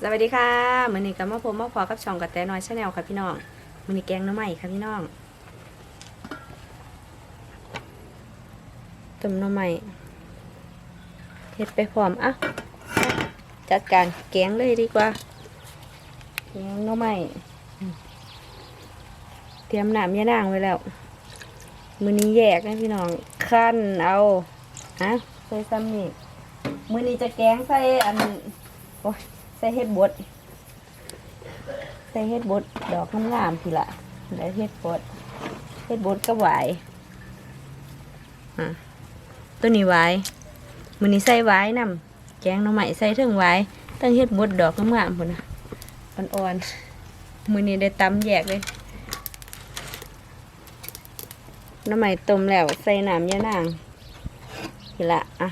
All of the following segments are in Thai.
สวัสดีค่ะมือนี้กับมาพบมาพอกับช่องกับแต่น้อยชาแนลค่ะพี่น้องมือนี้แกงน้ำใหม่ค่ะพี่น้องต้มน้ำใหม่เฮ็ดไปพร้อมอะจัดการแกงเลยดีกว่าแกงน้ำใหม่เตรียมหน้ำยานางไว้แล้วมือนี้แยกนะพี่น้องขั้นเอาฮะใส่ซ้ำนี่มือนี้จะแกงใส่อันโอ้ย ส่เห็ดบดใส่เห็ดบดดอกงามๆทีละได้เห็ดบดเห็ดบดก็ไหวอะตัวนี้ไหวมือนี้ใส่ไหวายนำแกงน่อไม้ใส่เทิงไหวตั้งเห็ดบดดอกงามๆพุ่นนะอ่อนๆมือนี้ได้ตำแยกเลยน้ำไม้ต้มแล้วใส่น้ำยานางทีละอะ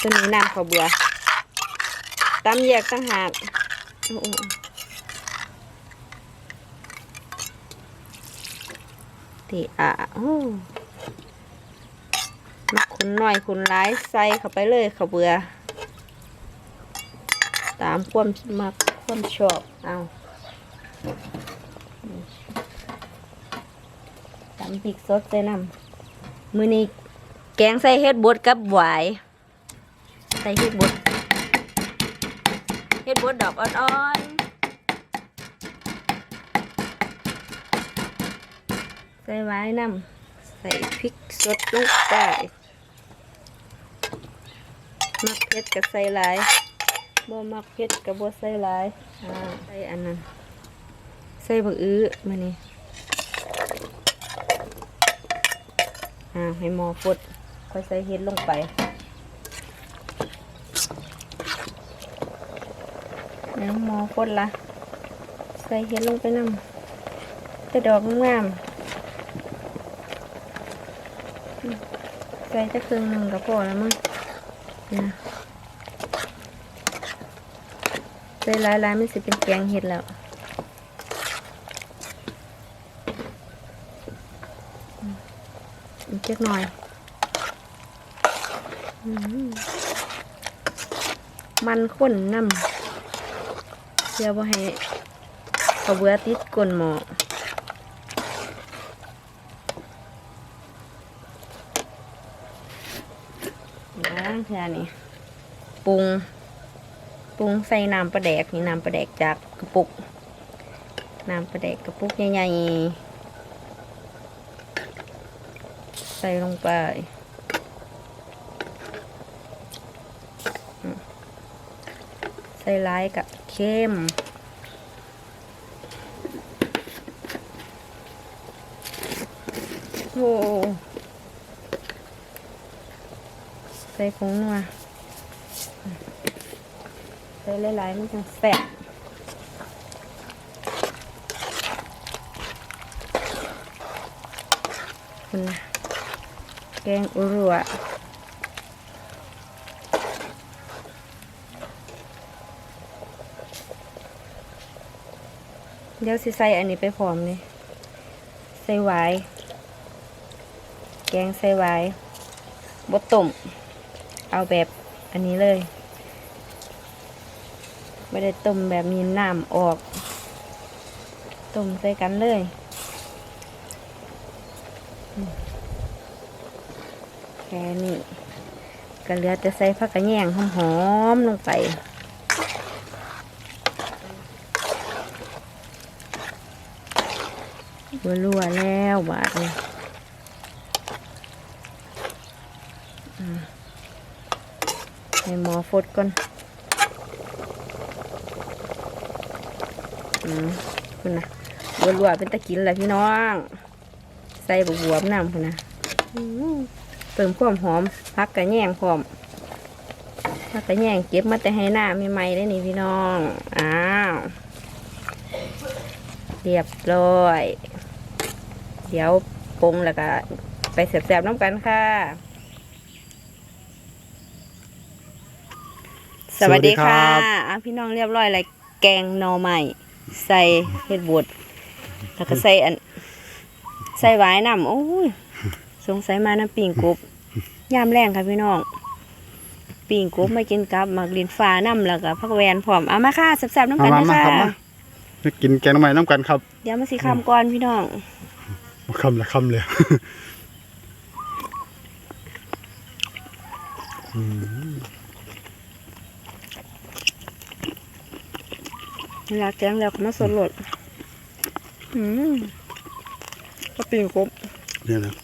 ตัวนี้น้ำข้าวเบื่อ ตำแยกต่างหากโอ้โอ้ตีอะมาคุณหน่อยคุณร้ายใส่เข้าไปเลยเขาเบือ ตามความมักความชอบ เอาตำพริกสดใส่น้ำมือนี้แกงใส่เฮ็ดบดกับหวาย ใส่เฮ็ดบด บดดอกอ่อนๆ ใส่ไว้น้ำใส่พริกสดลงไปมักเผ็ดกับใส่หลายบ่มักเผ็ดกับบ่ใส่หลายใส่อันนั้น ใส่บักอื้อมานี่อ่าให้หมอฟดค่อยใส่เฮ็ดลงไป น้ำมอฟดละใส่เห็ดลงไปน้ำแต่ดอกงามใส่จะครึ่งหนึ่งก็พอแล้วมั้งนะใส่หลายๆมันสิเป็นแกงเห็ดแล้วอีกจักหน่อยมันข้นน้ำ พื่อบ่าให้เขาเบื่อติดก้นหมอล้างเท่นี้ปรุงปรุงใส่น้ำปลาแดกนี่น้ำปลาแดกจากกระปุกน้ำปลาแดกกระปุกใหญ่ๆใส่ลงไปใส่ร้ายกับ เข้ม โอ้ใส่ผงนัวใส่หลายๆมันจะแสบคุณนะแกงอุรัว เดี๋ยวสิใส่อันนี้ไปพร้อมเลยใส่หวายแกงใส่ไว้บดต้มเอาแบบอันนี้เลยไม่ได้ต้มแบบมีน้ำออกต้มใส่กันเลยแค่นี้ก็เหลือจะใส่ผักกระแยงหอมๆลงไป รัวแล้วบาดนี้ให้หมอฟดก่อนอืมคุณนะรัวเป็นตะกินแหละพี่น้อง ใส่บวบวบน้ำคุณนะเติมความหอมพักกระแยงพร้อมพักกระแยงเก็บมาแต่ให้หน้าใหม่ๆได้นี่พี่น้อง อ้าว เรียบร้อย เดี๋ยวปรุงแล้วก็ไปแสบๆน้ำกันค่ะ สวัสดีค่ะสวัสดีครับอะ พี่น้องเรียบร้อยเลยแกงหน่อไม้ใส่เห็ดบดแล้วก็ใส่อัน ใส่หวายน้ำโอ้ยสงสัยมาน้ำปิ่งกบยามแรงค่ะพี่น้องปิ่งกบมากินกับหมักลินฟ้าน้ำแล้วก็ผักแวนพร้อมเอามาค่ะแซ่บๆน้ำมากันมานะมาคะครับมามากินแกงน้ำมันน้ำกันครับ เดี๋ยวมาสิคำก่อนพี่น้อง มาคำละคำเลยอืมเวลาแกงแล้วก็มาสดรสอืมก็ปิ่งกบเนี่ยนะ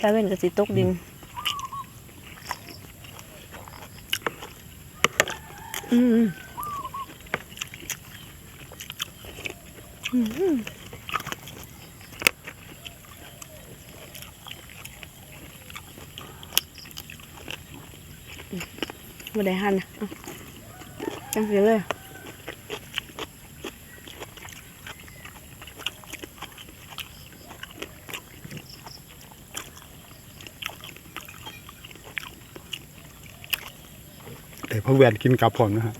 ตาเว้นกับสิตกดิน อืมอืมอืมบ่ได้หั่นนะเอาจังสิเลย แต่พ่อแหวนกินกับผมนะฮะ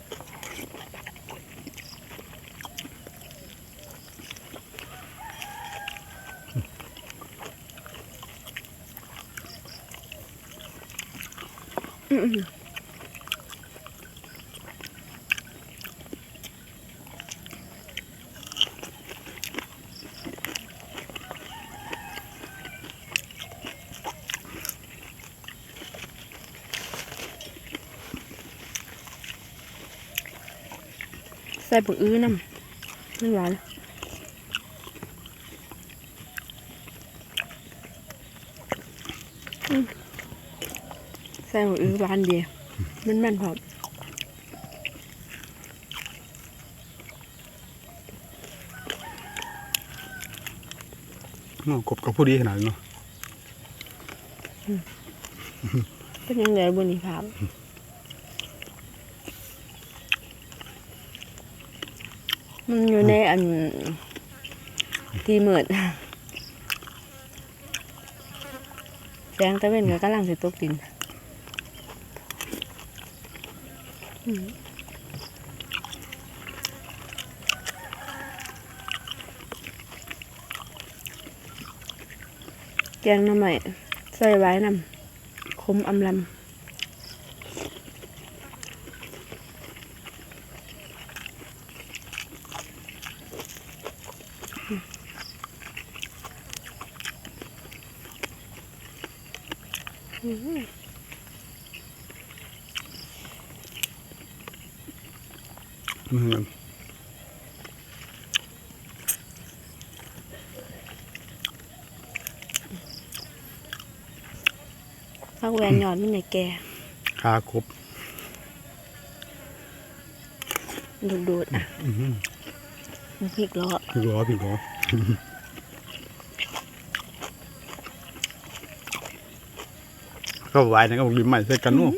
ใส่ผักอื้อน้ำไม่หวานอืมใส่ผักอื้อหวานดีมันแม่นพอน้องกบกับผู้ดีขนาดนี้เนาะเป็นยังไงบุญนี่ครับ มันอยู่ในอันที่มืดแสงตะเวนก็กำลังสิตกดินอืมแกงหน้ำใหม่ใส่ไว้นำคมอำลำ อืมพักแวนหยอดมันในแก่ขากบดูดดูดๆอะอืมมันพริกล้อพี่ล้อพี่ล้อ ก็ไหวนะก็บอกยิ้มใหม่ใส่กันนู่น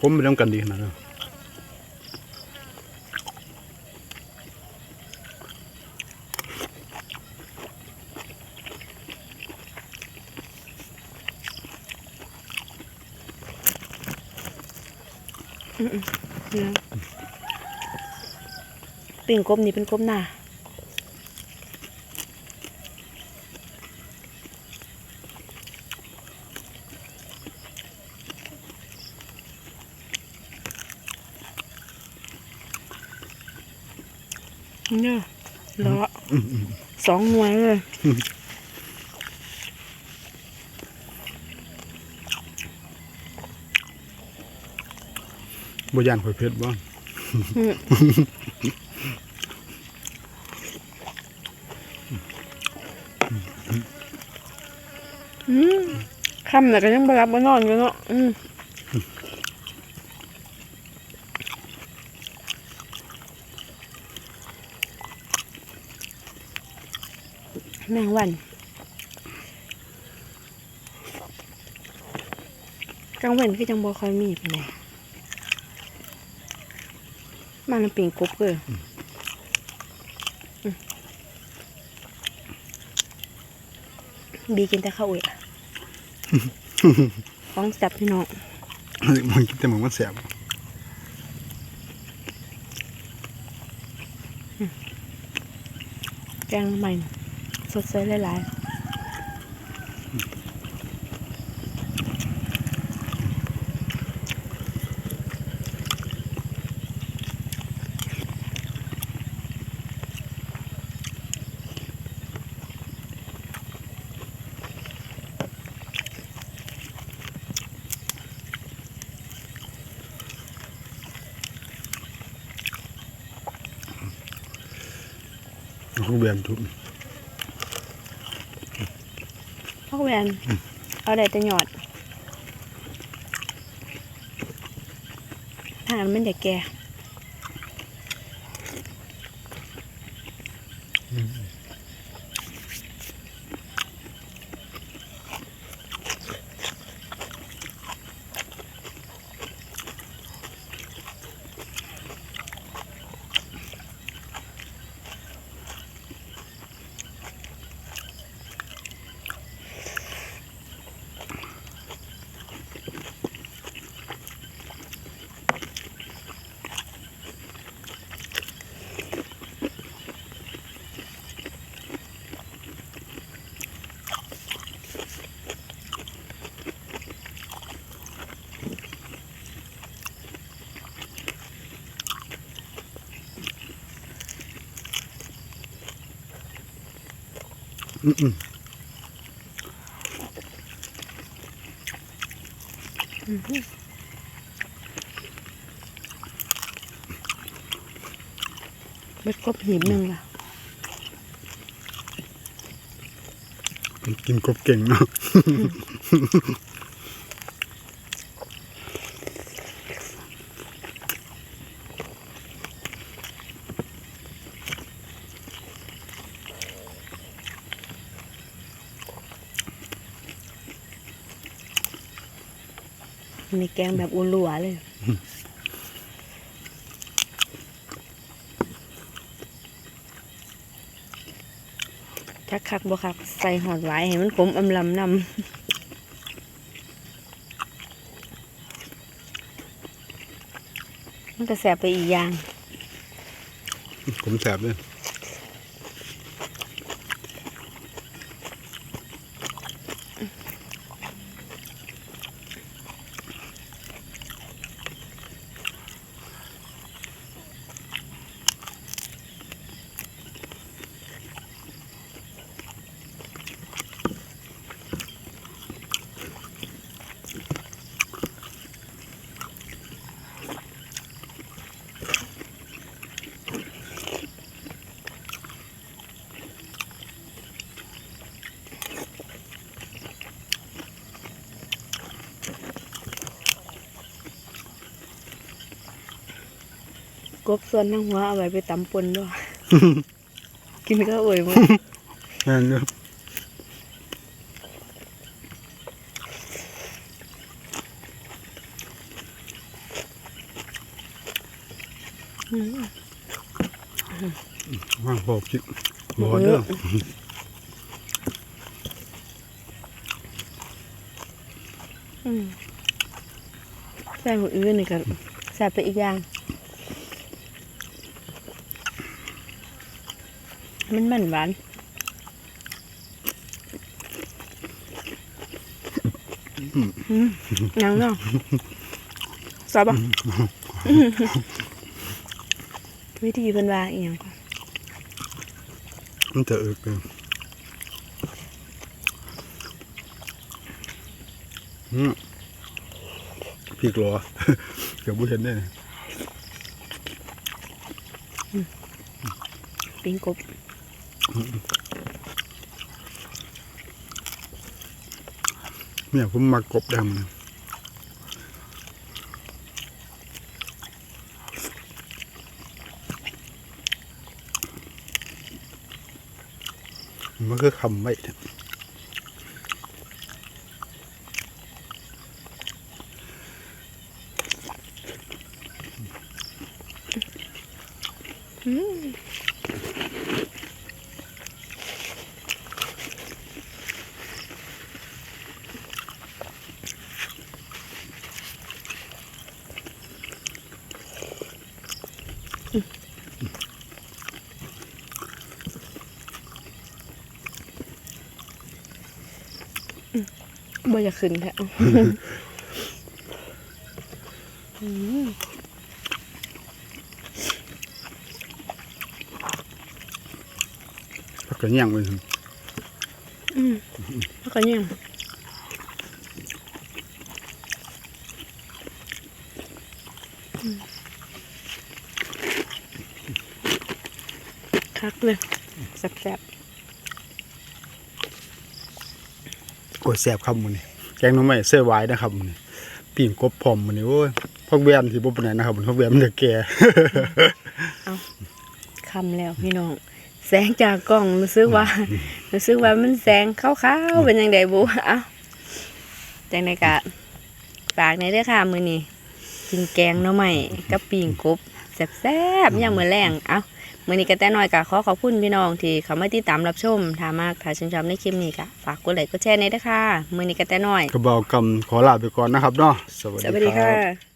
คมไปเรื่องกันดีขนาดนั้นนะ ปิ่งกบนี่เป็นกบหน้าเนี่ยล้ออสองหน่วยเลยบ่ย่านข่อยเพชรบ้าง อืม คำแต่ก็ยังบรับมานอนอยู่เนาะอืมแมงวันกลางเว้นคือจังบ่ค่อยมีปานใดมาน้ำปิงกบเลยอืมบีกินแต่ข้าวอุ่ยอะ ของจับพี่น้องมันกินแต่หมึงมันแสบแกงใหม่สดใสหลายๆ นทุบพ่อแวนเอาได้แต่หยอดทางนั้นมันเด็กแก่ เบ็ดกบหีบหนึ่งล่ะมันกินกบเก่งเนาะ มีแกงแบบอุลัวเลยถ้าคักบ่คัก ใส่หอดไว้ให้มันขมอำลำนำมันก็แสบไปอีกอย่าง ผมแสบเลย กบส่วนทั้งหัวเอาไว้ไปตำปนด้วย กินก็อวยหมดนั่นเนาะอืมว่างพอกินบ่เด้ออืมใส่หมดอื่นนี่กันแสบไปอีกอย่าง มันมันหวานอืมยังเนาะสอบอะวิธีเป็นว่าอีกอย่างมันจะอึกเลยอืมพริกหรอเดี๋ยวบุเห็นได้เลยปิ้งกบ เนี่ยผมมักบดำมันคือคำไว้เนี่ บ่จะขึ้นแท้อืมพักกระเนียงไปอืมแล้วก็ยังอืมคักเลยแซ่บโอ้ยแซ่บครับมื้อนี้แกงหน้ำใหม่เสื้อไว้นะครับมื้อนี้ปิ่งกบพร้อมมื้อนี้โอ้ยพักแวนที่บ่ปานไหนนะครับพักแวนมันจะแก่ๆคำแล้วพี่น้อง แสงจากกล้องรู้สึกว่ารู้สึกว่ามันแสงขาวๆเป็นยังไงบุเอ้าจังไดกะฝากในเด้อค่ะมื้อนี้กินแกงหน่อไม้กับปิ่งกบแซ่บๆยามมื้อแรงเอ้า มื้อนี้ก็แต่น้อยก็ขอขอบคุณพี่น้องที่เข้ามาติดตามรับชมถ้ามากถ้าชื่นชอบในคลิปนี้ก็ฝากกดไลค์กดแชร์ในเด้อค่ะมื้อนี้ก็แต่น้อยกระเบากำขอลาไปก่อนนะครับเนาะสวัสสวัสดีดีครัค่ะบ